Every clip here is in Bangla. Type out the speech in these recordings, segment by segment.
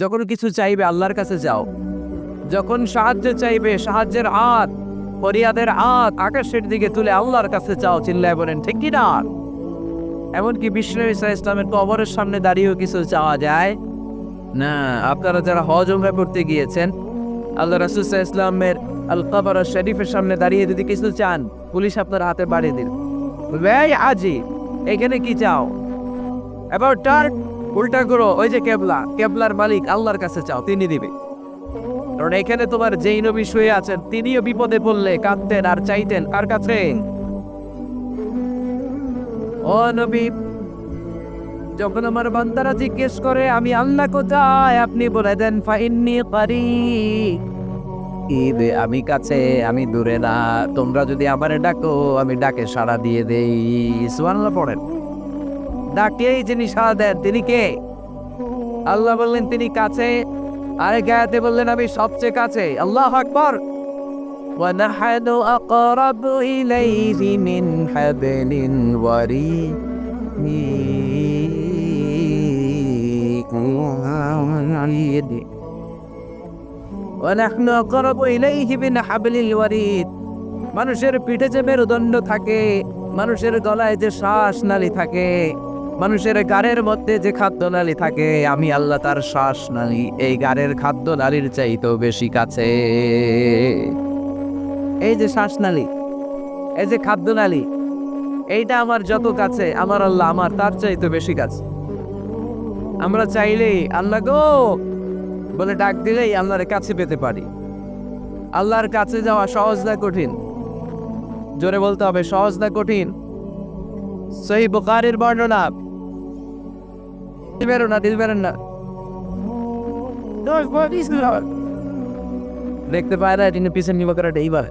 যখন কিছু চাইবে আল্লাহর কাছে যাও। যখন সাহায্য চাইবে সাহায্যের হাত ফরিয়াদের হাত আকাশের দিকে তুলে আল্লাহর কাছে চাও চিল্লায় বলেন, ঠিক কি না? এমনকি বিষ্ণু ইসা ইসলামের কবরের সামনে দাঁড়িয়েও কিছু চাওয়া যায়? না, আপনারা যারা হজ উমরা করতে গিয়েছেন, আল্লাহ রাসুসাহ ইসলামের আল কবর শরীফের সামনে দাঁড়িয়ে যদি কিছু চান, পুলিশ আপনার হাতে বাড়িয়ে দিল। ভাই আজি, এখানে কি চাও? এবার টার্ন উল্টা করো, ওই যে কেবলা, কেবলার মালিক আল্লাহর কাছে চাও, তিনি দিবে। কারণ এখানে তোমার যেই নবী শুয়ে আছেন, তিনিও বিপদে পড়লে কাঁদতেন আর চাইতেন, কার কাছে? ও নবী, যখন আমার বান্দারা জিজ্ঞেস করে, আমি আল্লাহ কোথায়? আপনি বলে দেন, ফাইন্নি পারি ঈদ আমি কাছে, আমি দূরে না, তোমরা যদি আমারে ডাকো, আমি ডাকে সাড়া দিয়ে দেই। সুবহানাল্লাহ পড়েন। ডাকেই যিনি সাড়া দেন তিনি কে আল্লাহ বললেন তিনি কাছে আরে গায়াতে বললেন আমি সবচেয়ে কাছে আল্লাহ আকবর ونحن أقرب إليه من حبل وريد ونحن أقرب إليه من حبل الوريد মানুষের পিঠে যে মেরুদণ্ড থাকে মানুষের গলায় যে শ্বাস নালী থাকে মানুষের গাড়ের মধ্যে যে খাদ্য নালী থাকে, আমি আল্লাহ তার শ্বাস নালী। এই গাড়ের খাদ্য নালীর চাইতেও বেশি কাছে। এই যে শ্বাসনালী এই যে খাদ্যনালী, এইটা আমার যত কাছে, আমার আল্লাহ আমার তার চাইতে বেশি কাছে। আমরা চাইলেই আল্লাহ গো বলে ডাক দিলেই আল্লাহর কাছে পেতে পারি। আল্লাহর কাছে যাওয়া সহজ না কঠিন? জোরে বলতে হবে সহজ না কঠিন? সহি বুখারির বর্ণনা দিবেন না দিবেন না। দেখতে পায় না তিনি পিছনে নিবা করাটা এইবার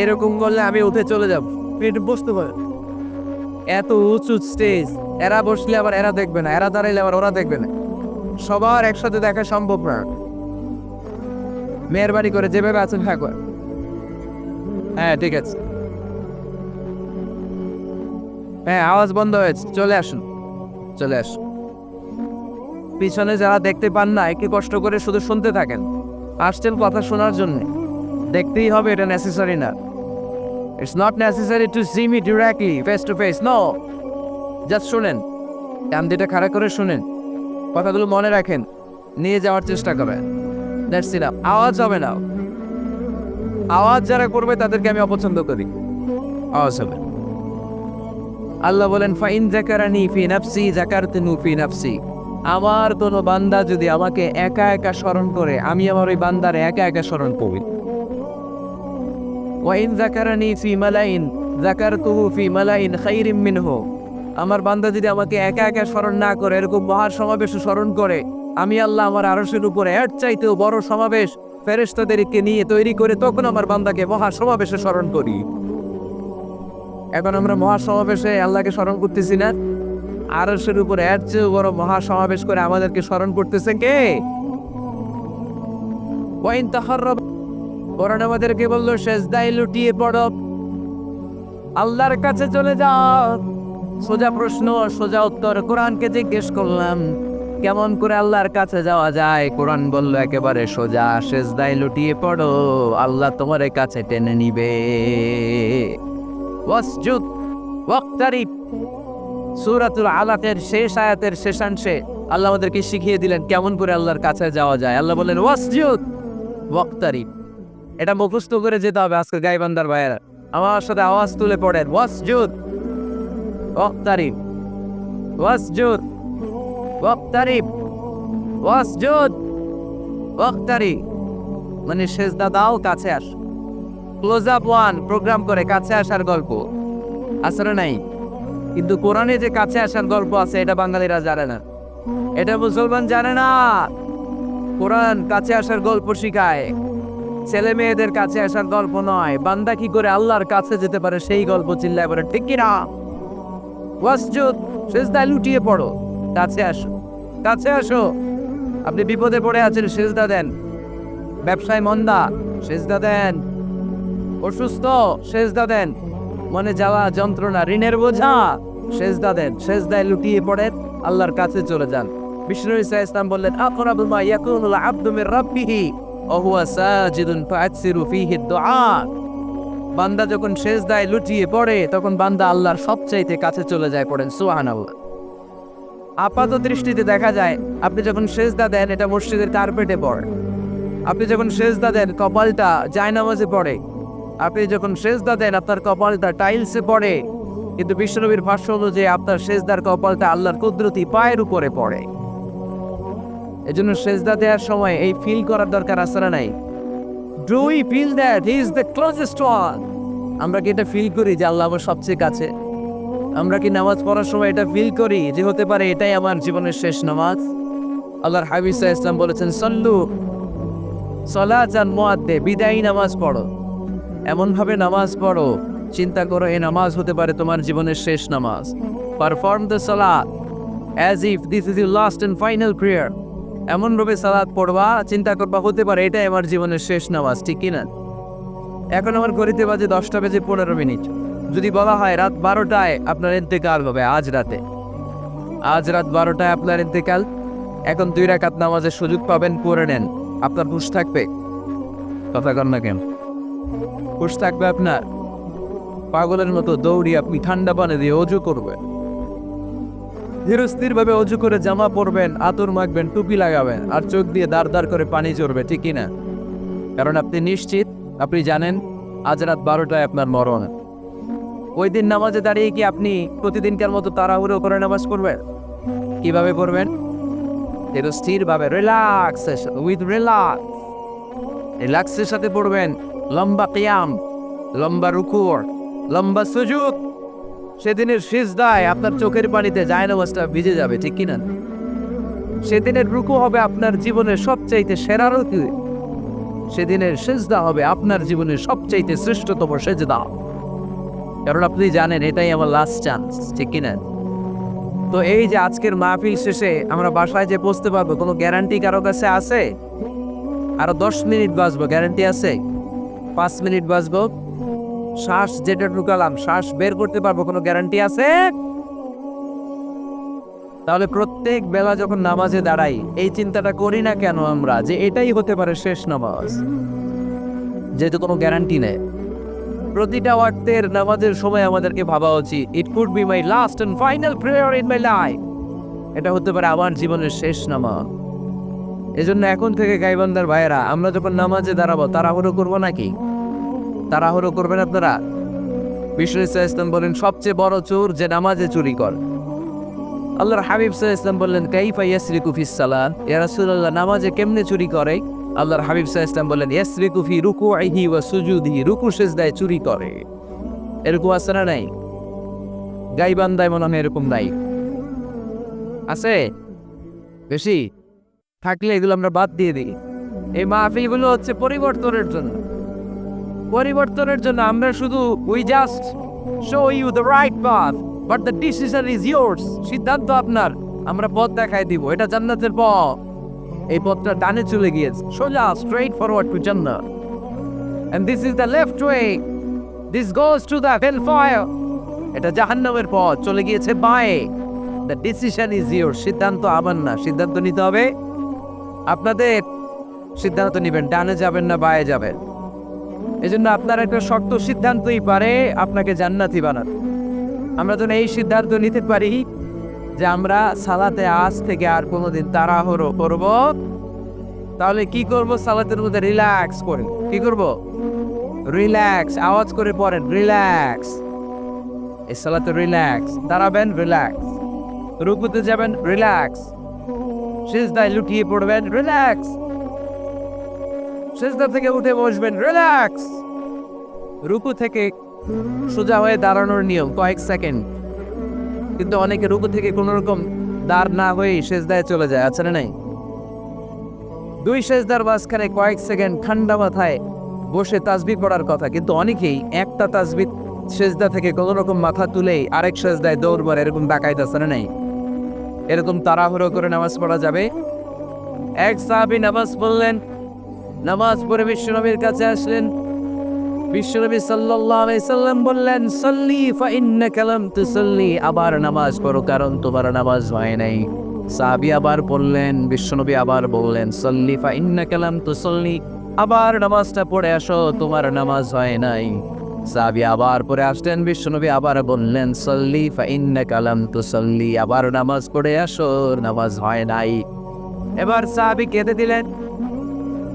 এরকম করলে আমি উঠে চলে যাব। পেট বসতে পারে। এত উঁচু স্টেজ এরা বসলে আবার এরা দেখবে না এরা দাঁড়াইলে আবার ওরা দেখবে না। সবার একসাথে দেখা সম্ভব না। মেহরবানি করে যেভাবে আছেন থাকো হ্যাঁ ঠিক আছে। হ্যাঁ আওয়াজ বন্ধ হয়েছে। চলে আসুন। চলে আসুন। পিছনে যারা দেখতে পান না, একটু কষ্ট করে শুধু শুনতে থাকেন। আসছেন কথা শোনার জন্য। দেখতেই হবে এটা নেসেসারি না। It's not necessary to see me directly face to face no just শুনেন। কান দিটা খাড়া করে শুনেন। কথাগুলো মনে রাখেন। নিয়ে যাওয়ার চেষ্টা করেন। দ্যাটস ইনাফ আওয়াজ হবে না। আওয়াজ যারা করবে তাদেরকে আমি অপছন্দ করি। আওয়াজ হবে আল্লাহ বলেন, ফাইন জাকারানি ফি নাফসি জাকারতুনু ফি নাফসি। আমার কোনো বান্দা যদি আমাকে একা একা স্মরণ করে, আমি আমার ওই বান্দার একা একা স্মরণ করি। ওয়াইন জাকারানি ফি মালাইন জাকারতুহু ফি মালাইন খাইরিম মিনহু। আমার বান্দা যদি আমাকে একা একা স্মরণ না করে, এরকম মহার সমাবেশে স্মরণ করে, আমি আল্লাহ আমার আরশের উপরে এর চাইতেও বড় সমাবেশ ফেরেশতাদেরকে নিয়ে তৈরি করে, তখন আমার বান্দাকে মহা সমাবেশে স্মরণ করি। এখন আমরা মহা সমাবেশে আল্লাহকে স্মরণ করতেছি না। আরশের উপর এর চেয়েও বড় মহা সমাবেশ করে আমাদেরকে স্মরণ করতেছে কে? ওয়াইন তাহাররাব কোরআন আমাদেরকে বলল সেজদাই লুটিয়ে পড়ো। আল্লাহর কাছে চলে যাও। সোজা প্রশ্ন, সোজা উত্তর কোরআনকে জিজ্ঞেস করলাম, কেমন করে আল্লাহর কাছে যাওয়া যায়? কোরআন বলল, একেবারে সোজা সেজদাই লুটিয়ে পড়ো। আল্লাহ তোমার কাছে টেনে নিবে। ওয়াসজুদ, ওয়াক্তারিব। সূরাতুল আলাকের শেষ আয়াতের শেষাংশে আল্লাহ আমাদেরকে শিখিয়ে দিলেন কেমন করে আল্লাহর কাছে যাওয়া যায়। আল্লাহ বললেন, ওয়াসজুদ, ওয়াক্তারিব। এটা মুখস্থ করে যেতে হবে আজকে গাইবান্দার ভাইয়েরা। আমার সাথে আওয়াজ তুলে পড়েন, ওয়াসজুদ, ওয়াক্তারিব। ওয়াসজুদ ওয়াক্তারিব। ওয়াসজুদ, ওয়াক্তারিব। মানে সেজদা দাও কাছে আস। ক্লোজ আপ ওয়ান প্রোগ্রাম করে কাছে আসার গল্প। আসলে নাই? কিন্তু কোরআনে যে কাছে আসার গল্প আছে, এটা বাঙালিরা জানে না। এটা মুসলমান জানে না। কোরআন কাছে আসার গল্প শিখায়। ছেলে মেয়েদের কাছে আসার গল্প নয়। বান্দা কি করে আল্লাহর কাছে যেতে পারে সেই গল্প চিল্লায় বলে, ঠিক কিনা? ওয়াসজুদ, সেজদায় লুটিয়ে পড়ো। কাছে আসো। কাছে আসো। আপনি বিপদে পড়ে আছেন, সেজদা দেন। ব্যবসায় মন্দা, সেজদা দেন। অসুস্থ, সেজদা দেন। মনে যাওয়া যন্ত্রণা, ঋণের বোঝা। সেজদা দেন, সেজদায় লুটিয়ে পড়েন, আল্লাহর কাছে চলে যান। বিষ্ণু ইসা ইসলাম বললেন, আকরাবু মা ইয়াকুনুল আবদু রাব্বিহি ওয়া সাজিদুন ফাআকসিরু ফীহি দুআ বান্দা যখন সেজদায় লুটিয়ে পড়ে, তখন বান্দা আল্লাহর সবচাইতে কাছে চলে যায় পড়েন, সুবহানাল্লাহ। আপাত দৃষ্টিতে দেখা যায়, আপনি যখন সেজদা দেন, এটা মসজিদের কার্পেটে পড়ে। আপনি যখন সেজদা দেন, কপালটা জায়নামাজে পড়ে। আপনি যখন সেজদা দেন, আপনার কপালটা টাইলসে পড়ে। কিন্তু বিশ্বনবীর ভাষ্য অনুযায়ী আপনার সেজদার কপালটা আল্লাহর কুদরতি পায়ের উপরে পড়ে। এই এজন্য সেজদা দেওয়ার সময় এই ফিল করার দরকার আছে না নাই? Do we feel that he is the closest one আমরা কি এটা ফিল করি যে আল্লাহ আমার সবচেয়ে কাছে? আমরা কি নামাজ পড়ার সময় এটা ফিল করি যে হতে পারে এটাই আমার জীবনের শেষ নামাজ? আল্লাহর হাবিজ ইসলাম বলেছেন, সল্লু সলাচান মোয়াদ্দে বিদায়ী নামাজ পড়ো। এমনভাবে নামাজ পড়ো। চিন্তা করো এই নামাজ হতে পারে তোমার জীবনের শেষ নামাজ। Perform the salad as if this is you last and final prayer এমনভাবে সালাদ পড়বা, চিন্তা করবা, হতে পারে এটাই আমার জীবনের শেষ নামাজ, ঠিক কিনা? এখন আমার ঘড়িতে বাজে দশটা বেজে পনেরো মিনিট। যদি বলা হয় রাত বারোটায় আপনার ইন্তেকাল হবে, আজ রাতে। আজ রাত বারোটায় আপনার ইন্তেকাল। এখন দুই রাকাত নামাজের সুযোগ পাবেন, পড়ে নেন। আপনার হুশ থাকবে। কথা কর না কেন? হুশ থাকবে আপনার। পাগলের মতো দৌড়ি আপনি ঠান্ডা পানি দিয়ে অজু করবেন। ধীরস্থির ভাবে অজু করে জামা পরবেন, আতর মাখবেন, টুপি লাগাবেন, আর চোখ দিয়ে দাঁড় দাঁড় করে পানি চড়বে ঠিকই না? কারণ আপনি নিশ্চিত, আপনি জানেন, আজ রাত বারোটায় আপনার মরণ। ওই দিন নামাজে দাঁড়িয়ে কি আপনি প্রতিদিনকার মতো তাড়াহুড়ো করে নামাজ পড়বেন? কীভাবে পড়বেন? স্থির ভাবে রিল্যাক্স উইথ রিল্যাক্স রিল্যাক্সের সাথে পড়বেন লম্বা কিয়াম, লম্বা রুকুর, লম্বা সুযোগ সেদিনের সিজদায় আপনার চোখের পানিতে যায় নামাজটা ভিজে যাবে, ঠিক কিনা? সেদিনের রুকু হবে আপনার জীবনের সবচাইতে সেরা রুকু। সেদিনের সেজদা হবে আপনার জীবনের সবচাইতে শ্রেষ্ঠতম সেজদা। কারণ আপনি জানেন, এটাই আমার লাস্ট চান্স ঠিক কিনা? তো এই যে আজকের মাহফিল শেষে আমরা বাসায় যে পৌঁছতে পারব, কোনো গ্যারান্টি কারও কাছে আছে? আরও দশ মিনিট বাঁচবো গ্যারান্টি আছে? পাঁচ মিনিট বাঁচবো। শ্বাস যেটা ঢুকালাম, শ্বাস বের করতে পারব, কোনো গ্যারান্টি আছে? তাহলে প্রত্যেক বেলা যখন নামাজে দাঁড়াই, এই চিন্তাটা করি না কেন আমরা? যে এটাই হতে পারে শেষ নামাজ। যেহেতু কোনো গ্যারান্টি নেই। প্রতিটা ওয়াক্তের নামাজের সময় আমাদেরকে ভাবা উচিত it could be my last and final prayer in my life এটা হতে পারে আমার জীবনের শেষ নামাজ। এজন্য এখন থেকে গাইবান্ধার ভাইয়েরা, আমরা যখন নামাজে দাঁড়াবো, তাড়াহুড়ো করব নাকি? তাড়াহুড়ো করবেন আপনারা? বিষ্ণু ইসলাম বলেন, সবচেয়ে বড় চোর যে নামাজে চুরি কর। আল্লাহর হাবিব ইসলাম বললেন, কাইফা ইয়াসরিকু ফিস সালাত? ইয়া রাসূলুল্লাহ, নামাজে কেমনে চুরি করে? আল্লাহর হাবিব ইসলাম বললেন, ইয়াসরিকু ফি রুকুইহি ওয়া সুজুদিহি রুকু সেজদায় চুরি করে। এরকম আছে না নাই? গাইবান্দায় মনে হয় এরকম নাই। আছে? বেশি? থাকলে এগুলো আমরা বাদ দিয়ে দিই। এই মাহফিলগুলো হচ্ছে পরিবর্তনের জন্য। পরিবর্তনের জন্য আমরা শুধু we just show you the right path but the decision is yours সিদ্ধান্ত আপনার। আমরা পথ দেখাই দিব। এটা জান্নাতের পথ। এই পথটা ডানে চলে গিয়েছে। সোজা স্ট্রেট ফরওয়ার্ড টু জান্নাত and this is the left way this goes to the hell fire এটা জাহান্নামের পথ। চলে গিয়েছে বাঁয়ে। দ্য ডিসিশন ইজ ইয়োর সিদ্ধান্ত আমার না। সিদ্ধান্ত নিতে হবে আপনাদের সিদ্ধান্ত নেবেন, ডানে যাবেন না বায়ে যাবেন। এজন্য আপনার একটা শক্ত সিদ্ধান্তই পারে আপনাকে জান্নাতি বানান আমরা যেন এই সিদ্ধান্ত নিতে পারি যে আমরা সালাতে আজ থেকে আর কোনোদিন তাড়াহুড়ো করব। তাহলে কি করব? সালাতের মধ্যে রিল্যাক্স করে কি করব? রিল্যাক্স, আওয়াজ করে পড়েন, রিল্যাক্স। এই সালাতে রিল্যাক্স, দাঁড়াবেন, রিল্যাক্স। রুকুতে যাবেন, রিল্যাক্স। সিজদায় লুটিয়ে পড়বেন রিল্যাক্স সেজদা থেকে উঠে বসবেন রিল্যাক্স রুকু থেকে সোজা হয়ে দাঁড়ানোর নিয়ম, কয়েক সেকেন্ড। কিন্তু অনেকে রুকু থেকে কোনো রকম দাঁড় না হয়েই সেজদায় চলে যায়, আছে না নাই? দুই সেজদার মাঝখানে কয়েক সেকেন্ড ঠান্ডা মাথায় বসে তাজবি পড়ার কথা, কিন্তু অনেকেই একটা তাসবি সেজদা থেকে কোনো রকম মাথা তুলেই আরেক সেজদায় দৌড় মারে, এরকম ডাকাইতে আছে না নাই? এরকম তাড়াহুড়ো করে নামাজ পড়া যাবে? এক সাহাবি নামাজ পড়লেন, নামাজ পড়ে বিশ্বনবীর কাছে আসলেন। বিশ্বনবী সাল্লাম বললেন, সল্লি ফা ইন্নাকা লাম তুসাল্লি। আবার নামাজ পড়ো, কারণ তোমার নামাজ হয় নাই। সাহাবী আবার বললেন, বিশ্বনবী আবার বললেন, সল্লি ফা ইন্নাকা লাম তুসাল্লি। আবার নামাজটা পড়ে আসো, তোমার নামাজ হয় নাই। সাহাবী আবার পরে আসলেন, বিশ্বনবী আবার বললেন, সল্লি ফা ইন্নাকা লাম তুসাল্লি। আবার নামাজ পড়ে আসো, নামাজ হয় নাই। এবার সাহাবী কেঁদে দিলেন,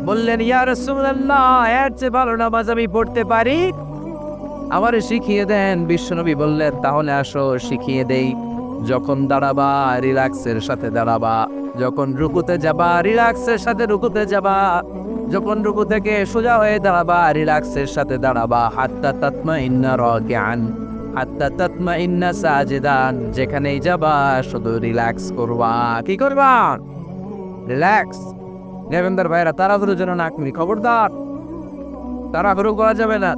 বললেন, ইয়া রাসূলুল্লাহ, এর চেয়ে ভালো নামাজ আমি পড়তে পারি? আমার শিখিয়ে দেন, বিশ্বনবী বললেন, তাহলে আসো, শিখিয়ে দেই। যখন দাঁড়াবা, রিল্যাক্সের সাথে দাঁড়াবা। যখন রুকুতে যাবা, রিল্যাক্সের সাথে রুকুতে যাবা, যখন রুকু থেকে সোজা হয়ে দাঁড়াবা, রিল্যাক্সের সাথে দাঁড়াবা, হাত্তা তাতমা ইন্না র জ্ঞান হাত্তা তাতমা ইন্না সাজিদান, যেখানেই যাবা, শুধু রিল্যাক্স করবা। কি করবা? রিল্যাক্স। দেবেন্দার ভাইরা তাড়াহুড়ো যেন না করি খবরদার, তাড়াহুড়ো করা যাবে না,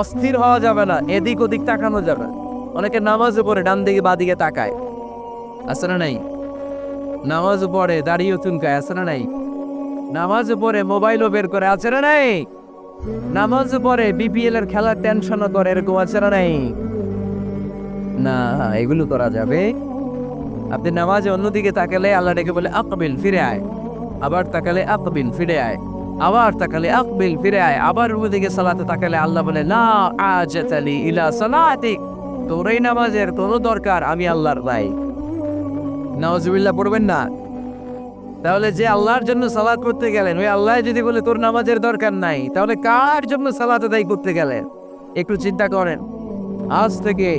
অস্থির হওয়া যাবে না, এদিক ওদিক তাকানো যাবে। অনেকে নামাজে পড়ে, ডান দিকে বা দিকে তাকায়। না নাই? নামাজ পড়ে দাঁড়িয়ে চুনকায় আছে না নাই? নামাজ পড়ে মোবাইলও বের করে, আছে না নাই? নামাজ পড়ে বিপিএল এর খেলার টেনশনও করে, এরকম আছে না নাই? না, এগুলো করা যাবে। আপনি নামাজে অন্যদিকে তাকালে আল্লাহ ডেকে বলে, আকবিল, ফিরে আয়। আবার তাকালে, আকবিল, ফিরে আয়। আবার তাকালে, আকবিল, ফিরে আয়। আবার ওদিকে সালাতে তাকালে আল্লাহ বলে না আজাতালি ইলা সালাতিক। তোর এই নামাজের তোরও দরকার আমি আল্লাহর ভাই নাওজুবিল্লাহ, পড়বেন না। তাহলে যে আল্লাহর জন্য সালাত করতে গেলেন, ওই আল্লাহ যদি বলে, তোর নামাজের দরকার নাই, তাহলে কার জন্য সালাত আদায় করতে গেলেন? একটু চিন্তা করেন। আজ থেকে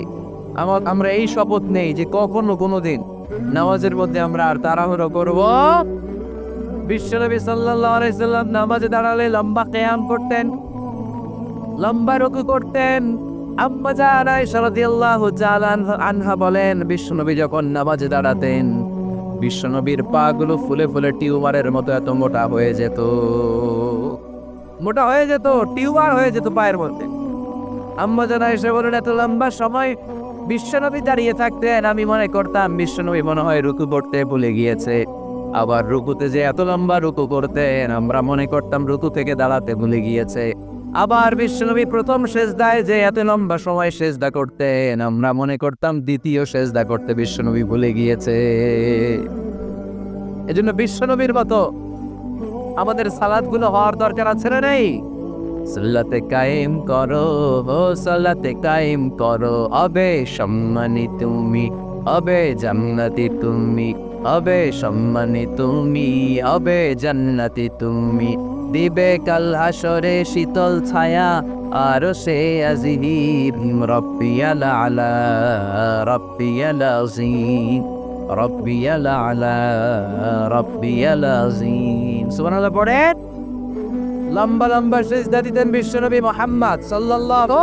আমার আমরা এই শপথ নেই যে কখনো কোনো দিন নামাজের মধ্যে আমরা আর তাড়াহুড়ো করব। বিশ্বনবী সাল্লাল্লাহু সাল্লাম নামাজে দাঁড়ালে লম্বা কিয়াম করতেন, লম্বা রুকু করতেন বলেন, বিশ্বনবী যখন নামাজে দাঁড়াতেন, বিশ্বনবীর পা গুলো ফুলে ফুলে টিউমারের মতো এত মোটা হয়ে যেত। মোটা হয়ে যেত, টিউমার হয়ে যেত পায়ের মধ্যে। বলেন, এত লম্বা সময় বিশ্বনবী দাঁড়িয়ে থাকতেন, আমি মনে করতাম বিশ্বনবী মনে হয় রুকু পড়তে ভুলে গিয়েছে। আবার রুকুতে যে এত লম্বা রুকু করতেন, আমরা মনে করতাম রুকু থেকে দাঁড়াতে ভুলে গিয়েছে। আবার বিশ্বনবী প্রথম সেজদায় যে এত লম্বা সময় সেজদা করতেন, আমরা মনে করতাম দ্বিতীয় সেজদা করতে বিশ্বনবী ভুলে গিয়েছে। এজন্য বিশ্বনবীর মতো আমাদের সালাদগুলো হওয়ার দরকার আছে না নেই? সাল্লাতে কায়েম করো, ও সাল্লাতে কায়েম করো, অবে সম্মানী তুমি, অবে জান্নাতি তুমি, অবে সম্মানী তুমি, অবে জান্নাতি তুমি। দিবে কাল হাসরে শীতল ছায়া, আর সে আজিহির রব্বিয়াল আলা রব্বিয়াল আজিম। রব্বিয়াল আলা রব্বিয়াল আজিম। সুবহানাল্লাহ পড়েন। লম্বা লম্বা সিজদা দিতেন বিশ্বনবী মোহাম্মদ সাল্লাল্লাহু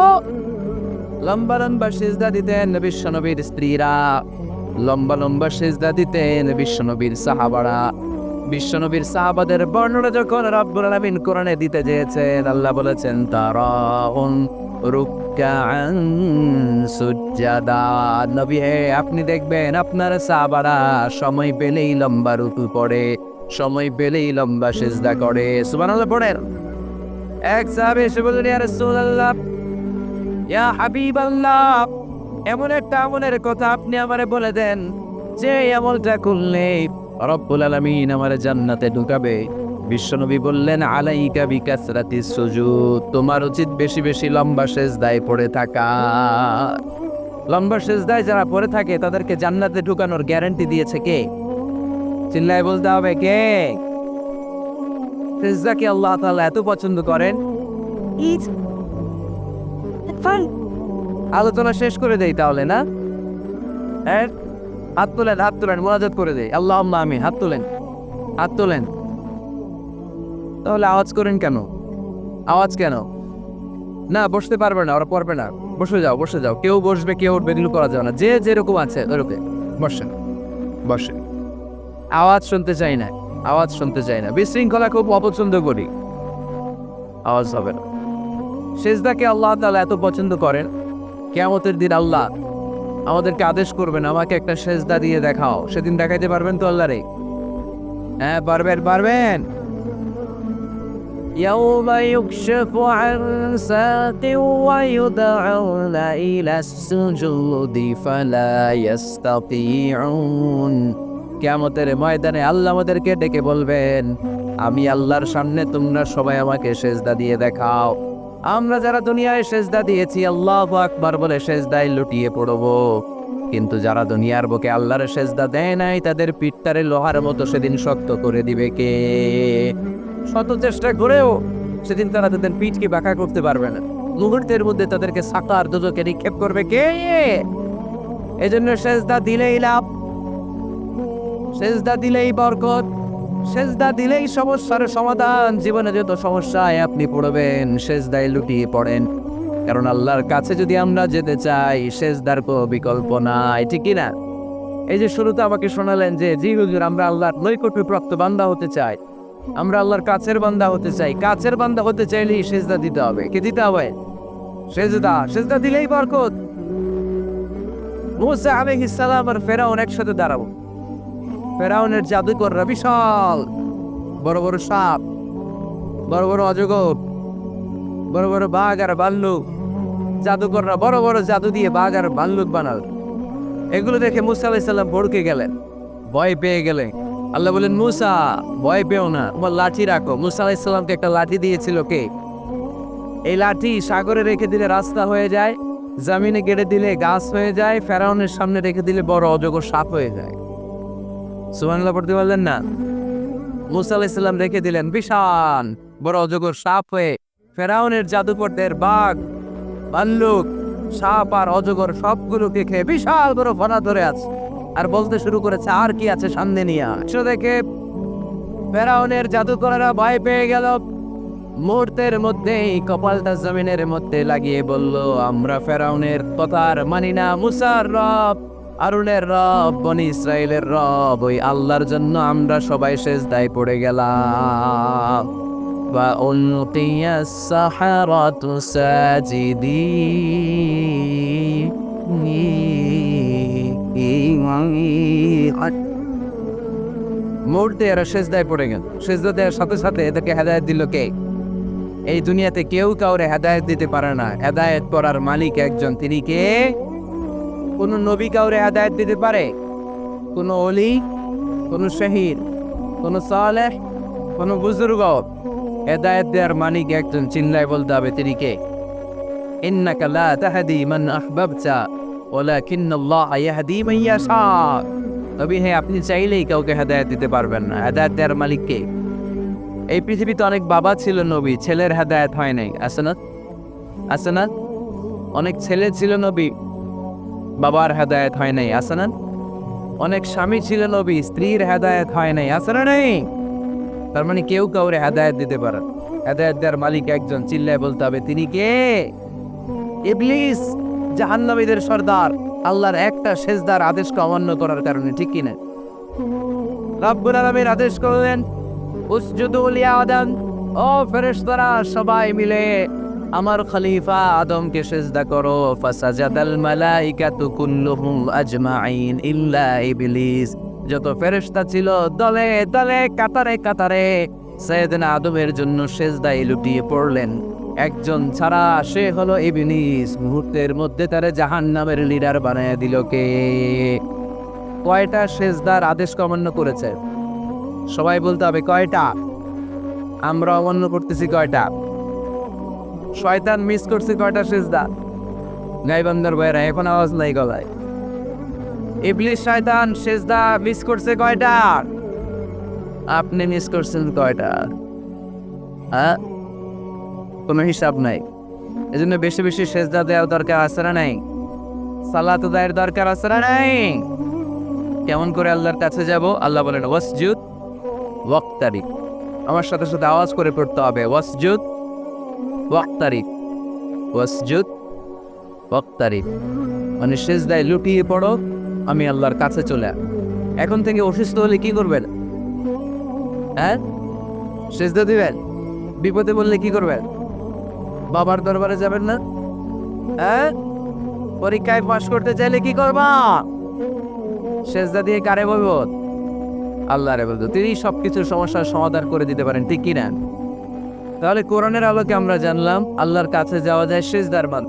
লম্বা লম্বা সিজদা দিতেন বিশ্বনবীর স্ত্রীরা। লম্বা লম্বা সিজদা দিতেন বিশ্বনবীর সাহাবারা। বিশ্বনবীর সাহাবাদের বর্ণনা যখন রব্বুল আলামিন কোরআনে দিতে চেয়েছেন, আল্লাহ বলেছেন সুজ্জাদা। নবী, হে, আপনি দেখবেন আপনার সাহাবারা সময় পেলেই লম্বা রুকু পড়ে সময় পেলেই লম্বা সিজদা করে। সুবহানাল্লাহ, পড়েন। এক সাহাবী এসে বললেন, ইয়া রাসূলুল্লাহ, ইয়া হাবিবাল্লাহ, এমন একটা আমলের কথা আপনি আমারে বলে দেন, যে আমলটা করলে রব্বুল আলামিন আমার জান্নাতে ঢুকাবে। বিশ্বনবী বললেন আলাইকা বিকাসরাতি সুজুদ তোমার উচিত বেশি বেশি লম্বা শেষ সেজদায় পড়ে থাকা। লম্বা শেষ সেজদায় যারা পড়ে থাকে তাদেরকে জান্নাতে ঢুকানোর গ্যারান্টি দিয়েছে কে? চিল্লায় বলতে হবে কে? সেজদাকে আল্লাহ তাআলা এত পছন্দ করেন? আলোচনা শেষ করে দেই তাহলে না? হ্যাঁ? হাত তোলেন হাত তোলেন, মোনাজাত করে দেয়। আল্লাহ আমি হাত তোলেন। হাত তোলেন। তাহলে আওয়াজ করেন কেন? আওয়াজ কেন? না, বসতে পারবে না, ওরা পারবে না। বসে যাও বসে যাও। কেউ বসবে, কেউ উঠবে এগুলো করা যাবে না। যে যেরকম আছে ওরকম বসেন বসেন। আওয়াজ শুনতে চাই না, আওয়াজ শুনতে চাই না। বিশৃঙ্খলা খুব অপছন্দ করি। আওয়াজ হবে না। সেজদাকে আল্লাহ তাআলা এত পছন্দ করেন, কেয়ামতের দিন আল্লাহ আমাদেরকে আদেশ করবেন আমাকে একটা সেজদা দিয়ে দেখাও সেদিন দেখাইতে পারবেন তো আল্লাহ রে হ্যাঁ পারবেন পারবেন يوم يكشف عن ساق ويدعون إلى السجود فلا يستطيعون কেমতের ময়দানে আল্লাহ আমাদেরকে ডেকে বলবেন আমি আল্লাহর সামনে তোমরা সবাই আমাকে সেজদা দিয়ে দেখাও আমরা যারা দুনিয়ায় সেজদা দিয়েছি, আল্লাহ আকবার বলে সেজদায় লুটিয়ে পড়ব। কিন্তু যারা দুনিয়ার বুকে আল্লাহর সেজদা দেয় নাই, তাদের পিঠটারে লোহার মতো সেদিন শক্ত করে দিবে কে? শত চেষ্টা করেও সেদিন তারা তাদের পিঠকে বাঁকা করতে পারবে না। মুহূর্তের মধ্যে তাদেরকে সাকার দুজকে নিক্ষেপ করবে কে? এজন্য সেজদা দিলেই লাভ, সেজদা দিলেই বরকত। সেজদা দিলেই সমস্যার সমাধান। জীবনে যত সমস্যায় আপনি পড়বেন, সেজদায় লুটিয়ে পড়েন। কারণ আল্লাহর কাছে যদি আমরা যেতে চাই, সেজদার কোনো বিকল্প নাই, ঠিক না এই যে শুরুতে আমাকে শোনালেন যে, জি হুজুর, আমরা আল্লাহর নৈকট্যপ্রাপ্ত বান্দা হতে চাই। আমরা আল্লাহর কাছের বান্দা হতে চাই। কাছের বান্দা হতে চাইলেই সেজদা দিতে হবে। কে দিতে হবে? সেজদা। সেজদা দিলেই বরকত। মুসা আলাইহিস সালাম আর ফেরাউন একসাথে দাঁড়াবো। ফেরাউনের জাদুকররা বিশাল বড় বড় সাপ, বড় বড় অজগর, বড় বড় বাঘ আর ভাল্লুক জাদুকররা বড় বড় জাদু দিয়ে বাঘ আর ভাল্লুক বানাল। এগুলো দেখে মুসা আলাইসাল্লাম ভড়কে গেলেন। ভয় পেয়ে গেলে আল্লাহ বলেন মুসা, ভয় পেও না। তোমার লাঠি রাখো। মুসা আলাইসাল্লামকে একটা লাঠি দিয়েছিল কে? এই লাঠি সাগরে রেখে দিলে রাস্তা হয়ে যায়, জামিনে গেড়ে দিলে গাছ হয়ে যায়, ফেরাউনের সামনে রেখে দিলে বড় অজগর সাপ হয়ে যায়। সুবহানাল্লাহ পড়তে পারলেন না। মুসা আলাইসাল্লাম রেখে দিলেন, বিশাল বড় অজগর সাপ হয়ে ফেরাউনের জাদুকরদের বাঘ ভাল্লুক সাপ আর অজগর সবগুলোকে খেয়ে বিশাল বড় ফনা ধরে আছে। আর বলতে শুরু করেছে, আর কি আছে সামনে নিয়ে দেখে ফেরাউনের জাদুকরেরা ভয় পেয়ে গেল। মুহূর্তের মধ্যেই কপালটা জমিনের মধ্যে লাগিয়ে বলল, আমরা ফেরাউনের কথা আর মানি না, মুসার রব। আরুনের রব, বনি ইসরায়েলের রব, ওই আল্লাহর জন্য আমরা সবাই শেষ দায় পড়ে গেলাম। পড়ে গেল। সাথে সাথে এদেরকে হেদায়ত দিল এই দুনিয়াতে কেউ কাউরে হেদায়ত দিতে পারে না। হেদায়ত করার মালিক একজন। তিনি কে? কোন নবী কাউরে হেদায়ত দিতে পারে? কোনো অলি কোন শহীদ, কোন সালেহ, কোনো বুজুর্গ? হেদায়ত দেওয়ার মালিক একজন চিল্লায় বলতে হবে তিনি কে? ইন্নাকা লা তাহদি মান আহবাবতা, ওয়ালাকিন্নাল্লাহ ইয়াহদি মান ইয়াশা। তবে হ্যাঁ আপনি চাইলেই কাউকে হেদায়ত দিতে পারবেন না। হেদায়ত দেওয়ার মালিক কে? এই পৃথিবীতে অনেক বাবা ছিল নবী, ছেলের হেদায়ত হয় নাই। আছে না অনেক ছেলে ছিল নবী। বাবার হেদায়ত হয় নাই, আছে না? অনেক স্বামী ছিল নবী, স্ত্রীর হেদায়ত হয় নাই, আছে না নেই? তার মানে কেউ কাউরে হেদায়ত দিতে পারে হেদায়ত দেওয়ার মালিক একজন, চিল্লায় বলতে হবে, তিনি কে? ইবলিস সর্দার, আল্লাহর একটা সেজদার আদেশকে অমান্য করার কারণে, ঠিক কিনা? রব্বুল আদেশ করলেন, উসজুদু লি আদম ও ফেরেশতারা, সবাই মিলে আমার খলিফা আদমকে সেজদা করো, ফাসাজাদাল মালাইকাতু কুল্লুহুম আজমাইন ইল্লা ইবলিস। যত ফেরেশতা ছিল দলে দলে, কাতারে কাতারে সৈয়দনা আদমের জন্য সেজদায় লুটিয়ে পড়লেন। একজন ছাড়া সে হলো ইবলিস। মুহূর্তের মধ্যে তারা জাহান্নামের লিডার বানায় দিল কে? কয়টা সেজদার আদেশ অমান্য করেছে? সবাই বলতে হবে কয়টা? আমরা অমান্য করতেছি কয়টা? শয়তান মিস করছে কয়টা সেজদা? গাইবান্দার ভাইরা এখন আওয়াজ নাই গলায়। ইবলিস শয়তান সেজদা মিস করছে কয়টা? আপনি মিস করছেন কয়টা? হ্যাঁ? কোনো হিসাব নাই। এজন্য বেশি বেশি সেজদা দেওয়ার দরকার আছে না নাই? সালাত দেওয়ার দরকার আছে না নাই? কেমন করে আল্লাহর কাছে যাব? আল্লাহ বলেন, ওয়াসজুদ ওয়াক্তারিক আমার সাথে সাথে আওয়াজ করে পড়তে হবে, ওয়াসজুদ ওয়াক্তারিক ওয়াসজুদ ওয়াক্তারিক মানে সেজদায় লুটিয়ে পড়ো, আমি আল্লাহর কাছে চলে। এখন থেকে অসুস্থ হলে কি করবেন? হ্যাঁ? সেজদা দিবেন? বিপদে বললে কি করবেন? বাবার দরবারে যাবেন না? হ্যাঁ? পরীক্ষায় পাশ করতে চাইলে কি করবা? সেজদা দিয়ে কারে বলব? আল্লাহ রে বলতো তিনি সবকিছুর সমস্যার সমাধান করে দিতে পারেন, ঠিক কিনা? তাহলে কোরআনের আলোকে আমরা জানলাম, আল্লাহর কাছে যাওয়া যায় শেষদার মান।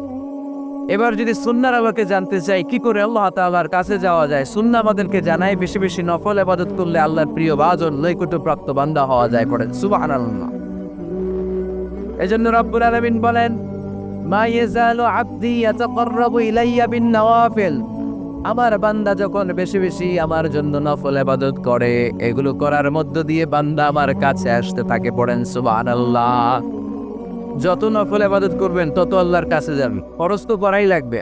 এবার যদি সুন্নার আলোকে জানতে চাই, কি করে আল্লাহ তাআলার কাছে যাওয়া যায়? সুন্না আমাদেরকে জানায়, বেশি বেশি নফল ইবাদত করলে আল্লাহর প্রিয় বাজন নৈকট্য প্রাপ্ত বান্দা হওয়া যায় পড়েন। সুবহানাল্লাহ। এজন্য রব্বুল আলামিন বলেন, মা ইয়াজালু আবদি ইয়াতাকাররাবু ইলাইয়া বিন নওয়াফিল। আমার বান্দা যখন বেশি বেশি আমার জন্য নফল আবাদত করে, এগুলো করার মধ্য দিয়ে বান্দা আমার কাছে আসতে থাকে পড়েন, সুবহানাল্লাহ। যত নফল আবাদত করবেন, তত আল্লাহর কাছে যাবেন খরচ তো করাই লাগবে।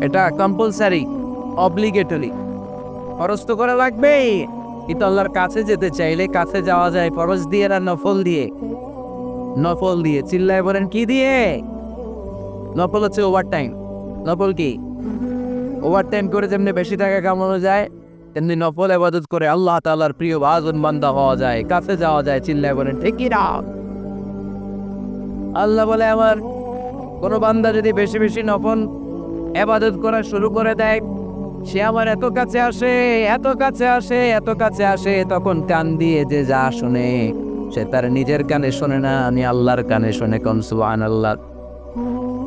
এটা কম্পালসারি অব্লিগেটরি খরচ তো করা লাগবেই। কিন্তু আল্লাহর কাছে যেতে চাইলে কাছে যাওয়া যায় খরচ দিয়ে না নফল দিয়ে? নফল দিয়ে। চিল্লায় বলেন, কি দিয়ে? নফল হচ্ছে ওভার টাইম নফল কি? ওভার টাইম করে যেমনি বেশি টাকা কামানো যায়, তেমনি নফল আবাদত করে আল্লাহ তালার প্রিয় বাজন বান্দা হওয়া যায়, কাছে যাওয়া যায়, চিল্লায় বলেন ঠিকই না? আল্লাহ বলে, আমার কোনো বান্দা যদি বেশি বেশি নফল আবাদত করা শুরু করে দেয়, সে আমার এত কাছে আসে, এত কাছে আসে, এত কাছে আসে, তখন কান দিয়ে যে যা শুনে, সে তার নিজের কানে শোনে না, আমি আল্লাহর কানে শোনে কন সুবহান আল্লাহ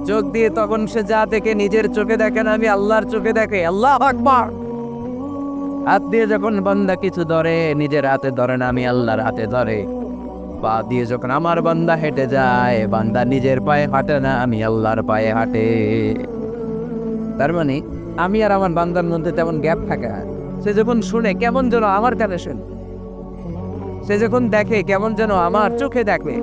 চোখ দিয়ে তখন সে যা দেখে নিজের চোখে দেখে না, আমি আল্লাহর চোখে দেখে, আল্লাহ আকবার। হাত দিয়ে যখন বান্দা কিছু ধরে, নিজের হাতে ধরে না, আমি আল্লাহর হাতে ধরে। পা দিয়ে যখন আমার বান্দা হেঁটে যায়, বান্দা নিজের পায়ে হাঁটে না, আমি আল্লাহর পায়ে হাঁটে। তার মানে আমি আর আমার বান্দার মধ্যে তেমন গ্যাপ থাকে। সে যখন শুনে, কেমন যেন আমার কানে শোনে। সে যখন দেখে, কেমন যেন আমার চোখে দেখে।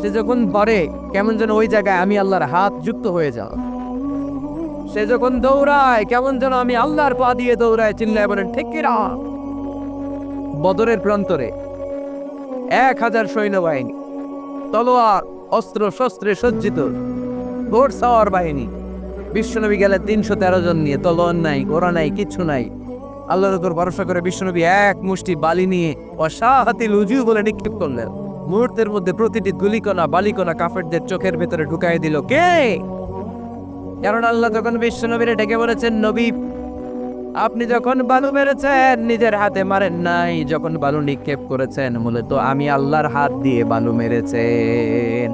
সে যখন পরে, কেমন যেন ওই জায়গায় আমি আল্লাহর হাত যুক্ত হয়ে যাও। সে যখন দৌড়ায়, কেমন যেন আমি আল্লাহর পা দিয়ে দৌড়ায়, চিল্লায় বলেন, ঠিক বদরের প্রান্তরে এক হাজার সৈন্যবাহিনী, তলোয়ার, অস্ত্র, শস্ত্রে সজ্জিত ঘোড় সাওয়ার বাহিনী, বিশ্বনবী গেলে তিনশো তেরো জন নিয়ে, তলোয়ার নাই, ঘোড়া নাই, কিচ্ছু নাই। আল্লাহর উপর ভরসা করে বিশ্বনবী এক মুষ্টি বালি নিয়ে অসাহাতি লুজু বলে নিক্ষেপ করলেন। মুহূর্তের মধ্যে প্রতিটি গুলিকণা বালিকণা কাফেরদের চোখের ভেতরে ঢুকাই দিল কে কারণ আল্লাহ তখন বিশ্বনবীরে ডেকে বলেছেন নবী আপনি যখন বালু মেরেছেন নিজের হাতে মারেন নাই যখন বালু নিক্ষেপ করেছেন মূলত আমি আল্লাহর হাত দিয়ে বালু মেরেছেন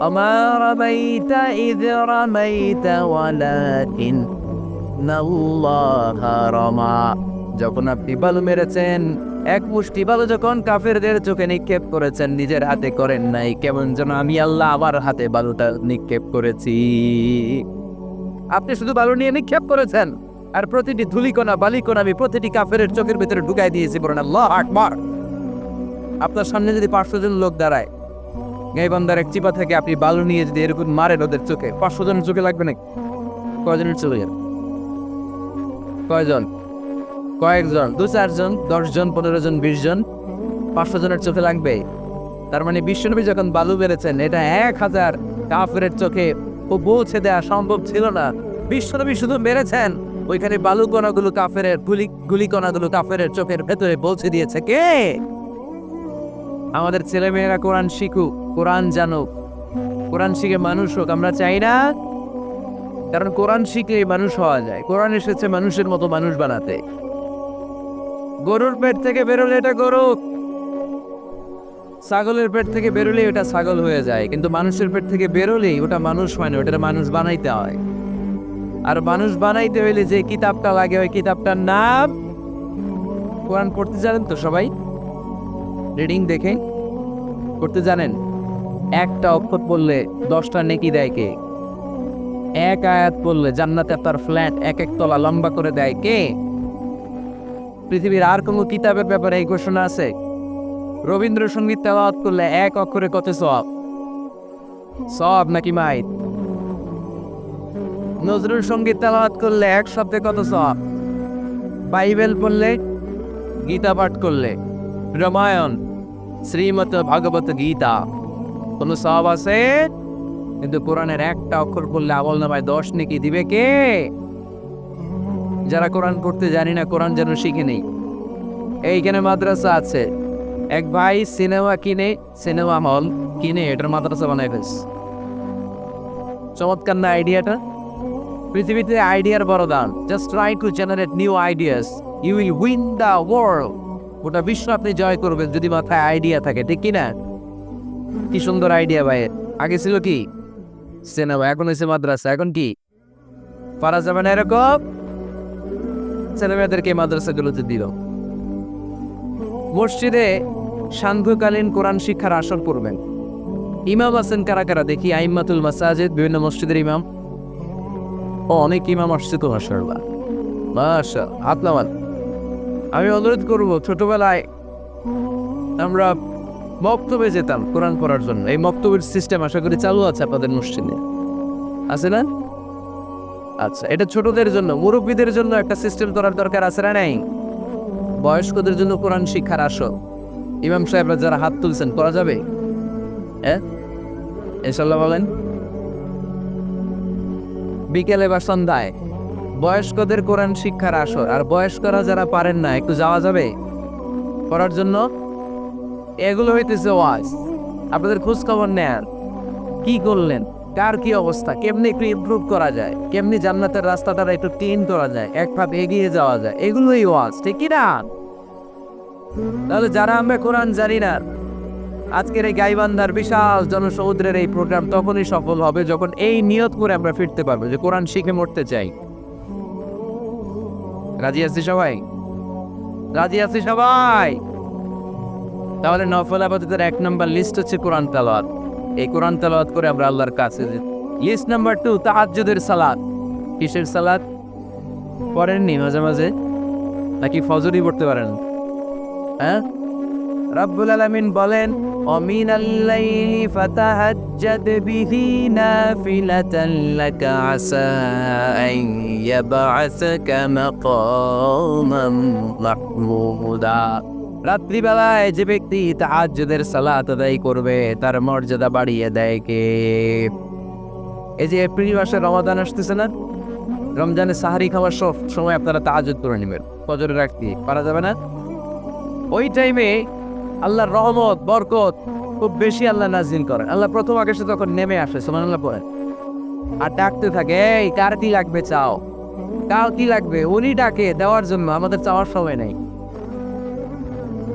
وما رميت إذ رميت ولكن الله رمى যখন আপনি বালু মেরেছেন, এক মুষ্টি বালু যখন কাফেরদের চোখে নিক্ষেপ করেছেন, নিজের হাতে করেন নাই, কেমন যেন আমি আল্লাহ আবার হাতে বালুটা নিক্ষেপ করেছি। আপনি শুধু বালু নিয়ে নিক্ষেপ করেছেন, আর প্রতিটি ধুলিকণা, বালিকণা আমি প্রতিটি কাফের চোখের ভিতরে ঢুকাই দিয়েছি বলেন আল্লাহ আকবার। আপনার সামনে যদি পাঁচশো জন লোক দাঁড়ায় গাইবান্দার এক চিপা থেকে আপনি বালু নিয়ে যদি এরকম মারেন ওদের চোখে পাঁচশো জনের চোখে লাগবে নাকি? কয়জনের যাবে কয়জন? কয়েকজন, দু চারজন, দশজন পনেরো জন বিশ জন পাঁচশো জনের চোখে লাগবে তার মানে বিশ্বনবী যখন বালু বেড়েছেন, এটা এক হাজার কাফের চোখে ও পৌঁছে দেওয়া সম্ভব ছিল না। বিশ্বনবী শুধু মেরেছেন, ওইখানে বালু কণাগুলো কাফের গুলি গুলি কণাগুলো কাফের চোখের ভেতরে পৌঁছে দিয়েছে। কে? আমাদের ছেলেমেয়েরা কোরআন শিখুক, কোরআন জানুক। কোরআন শিখে মানুষ হোক, আমরা চাই না। কারণ কোরআন শিখলে মানুষ হওয়া যায়। কোরআন এসেছে মানুষের মতো মানুষ বানাতে। গরুর পেট থেকে বেরোলে এটা গরু। ছাগলের পেট থেকে বেরোলেই ওটা ছাগল হয়ে যায়। কিন্তু মানুষের পেট থেকে বেরোলেই ওটা মানুষ হয় না, ওটা মানুষ বানাইতে হয়। আর মানুষ বানাইতে হইলে যে কিতাবটা লাগে, ওই কিতাবটার নাম কোরআন পড়তে জানেন তো সবাই? রিডিং দেখে। করতে জানেন? একটা অক্ষর পড়লে দশটা নেকি দেয় কে? এক আয়াত পড়লে জান্নাতে তার ফ্ল্যাট এক এক তলা লম্বা করে দেয় কে? পৃথিবীর আর কোনো কিতাবের ব্যাপারে এই ঘোষণা আছে? রবীন্দ্রসঙ্গীত তেলাওয়াত করলে এক অক্ষরে কত সব সব নাকি মাইত? নজরুল সংগীত তেলাওয়াত করলে এক শব্দে কত সব বাইবেল পড়লে গীতা পাঠ করলে, রামায়ণ শ্রীমত ভাগবত গীতা, কোনো সব আছে? কিন্তু কোরআনের একটা অক্ষর পড়লে আমল নামায় দশ নাকি দিবে কে? যারা কোরআন পড়তে জানি না, কোরআন যেন শিখে নেই। এইখানে মাদ্রাসা আছে। এক ভাই সিনেমা কিনে, সিনেমা হল কিনে, এটার মাদ্রাসা বানাই ফেলছে। চমৎকার না আইডিয়াটা? পৃথিবীতে আইডিয়ার বড় দান। Just try to generate new ideas you will win the world গোটা বিশ্ব আপনি জয় করবেন যদি মাথায় আইডিয়া থাকে, ঠিক কিনা? কি সুন্দর আইডিয়া ভাই। আগে ছিল কি? সিনেমা, এখন হয়েছে মাদ্রাসা, এখন কি? পারা যাবে না এরকম ছেলেমেয়েদেরকে মাদ্রাসাগুলোতে দিল। মসজিদে সান্ধ্যকালীন কোরআন শিক্ষার আসর করবেন ইমাম আছেন কারা কারা? দেখি আইম্মাতুল মাসাজিদ, বিভিন্ন মসজিদের ইমাম। ও, অনেক ইমাম আসছে তো মাসাল্লাহ মাশা হাত আমি অনুরোধ করব, ছোটবেলায় আমরা মক্তবে যেতাম কোরআন পড়ার জন্য। এই মক্তবের সিস্টেম আশা করি চালু আছে আপনাদের মসজিদে। আছে না? আচ্ছা এটা ছোটদের জন্য, মুরব্বীদের জন্য একটা সিস্টেম করার দরকার আছে না নাই? বয়স্কদের জন্য কোরআন শিক্ষার আসো ইমাম সাহেবরা যারা হাত তুলছেন করা যাবে? হ্যাঁ? বলেন। বিকেলে বা সন্ধ্যায়, বয়স্কদের কোরআন শিক্ষার আসর। আর বয়স্করা যারা পারেন না, একটু যাওয়া যাবে? করার জন্য? এগুলো হইতেছে ওয়াজ। আপনাদের খোঁজ খবর নেয়ার। কি করলেন? কার কি অবস্থা? কেমনি একটু ইমপ্রুভ করা যায়? কেমনি জান্নাতের রাস্তাটা একটু ক্লিন করা যায়? এক ধাপ এগিয়ে যাওয়া যায়? এগুলোই ওয়াজ, ঠিক না? তাহলে যারা আমরা কোরআন জানি না, আজকের এই গাইবান্ধার বিশাল জনসমুদ্রের এই প্রোগ্রাম তখনই সফল হবে যখন এই নিয়ত করে আমরা ফিরতে পারব যে কোরআন শিখে মরতে চাই। রাজি আছি সবাই? রাজি আছি সবাই? তাহলে নফল আবাদতের এক নম্বর লিস্ট হচ্ছে কোরআন তালাওয়াত। এই কোরআন তালাওয়াত করে আমরা আল্লাহর কাছে লিস্ট নাম্বার টু তাহাজ্জুদের সালাদ কিসের সালাদ পড়েননি মাঝে মাঝে? নাকি ফজরই পড়তে পারেন? হ্যাঁ? রাব্বুল আলামিন বলেন অমিন আল্লাইলি ফাতাহাজ্জাদ বিহি নাফিলাতান লাকা আসা আন ইয়াবআসাকা মাকামান মাহমুদা। রাত্রিবেলায় যে ব্যক্তি তাহাজ্জুদের সালাত আদায় করবে, তার মর্যাদা বাড়িয়ে দেয় কে? এই যে এপ্রিল মাসে রমাদান আসতেছে না? রমজানে সাহারি খাওয়ার সব সময় আপনারা তাহাজ্জুদ করে নেবেন। ফজরে রাখতে পারা যাবে না? ওই টাইমে আল্লাহর রহমত, বরকত খুব বেশি আল্লাহ নাজিল করেন। আল্লাহ প্রথম আকাশে তখন নেমে আসে সমান আল্লাহ পড়েন। আর ডাকতে থাকে, এই, কার কি লাগবে চাও? কার কি লাগবে? উনি ডাকে, দেওয়ার জন্য, আমাদের চাওয়ার সময় নাই।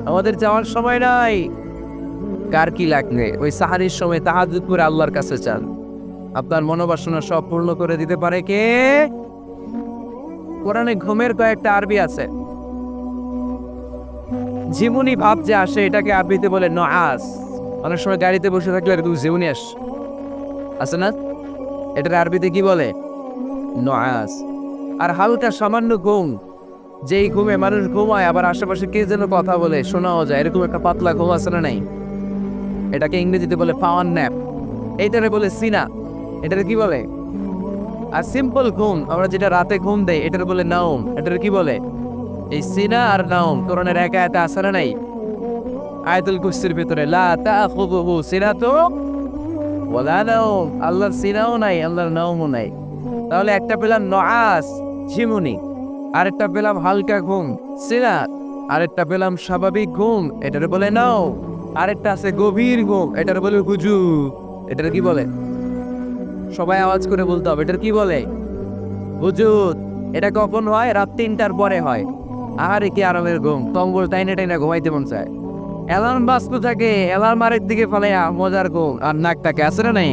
আমাদের যাওয়ার সময় নাই। কার কি লাগবে? ওই সাহারির সময় তাহাজুদ করে আল্লাহর কাছে চান আপনার মনোবাসনা সব পূর্ণ করে দিতে পারে কে? কোরআনে ঘুমের কয়েকটা আরবি আছে। ঝিমুনি ভাব যে আসে, এটাকে আরবিতে বলে নআস। অনেক সময় গাড়িতে বসে থাকলে একদম ঝিমুনি আস। আছে না? এটার আরবিতে কি বলে? নআস। আর হালকা সামান্য ঘুম যেই ঘুমে মানুষ ঘুমায়, আবার আশেপাশে কে যেন কথা বলে, শোনাও যায়। এরকম একটা পাতলা ঘুম আছে না নাই? এটাকে ইংরেজিতে বলে পাওয়ার ন্যাপ এইটারে বলে সিনা। এটারে কি বলে? আর সিম্পল ঘুম, আমরা যেটা রাতে ঘুম দেই, এটার বলে নাউম এটার কি বলে? এই সিনা আর নাউম কোরআনের একা একা আছে না নাই? আয়াতুল কুরসির ভিতরে, লা তাখুযুহু সিনাতু ওয়ালা নাউম আল্লাহর সিনাও নাই, আল্লাহর নাউমও নাই। তাহলে একটা পেলাম নআস, ঝিমুনি। আরেকটা পেলাম হালকা ঘুম সিনা আরেকটা পেলাম স্বাভাবিক ঘুম, এটার বলে নাও। আরেকটা আছে গভীর ঘুম, এটার বলে হুজু। এটার কি বলে? সবাই আওয়াজ করে বলতে হবে, এটার কি বলে? হুজুত এটা কখন হয়? রাত তিনটার পরে হয়। আহারে কি আরামের ঘুম কম্বল টাইনে টাইনে ঘুমাইতে মন চায়। অ্যালার্ম বাজতে থাকে অ্যালার্ম আরেক দিকে ফেলে মজার ঘুম, আর নাকটাকে আছে না নাই?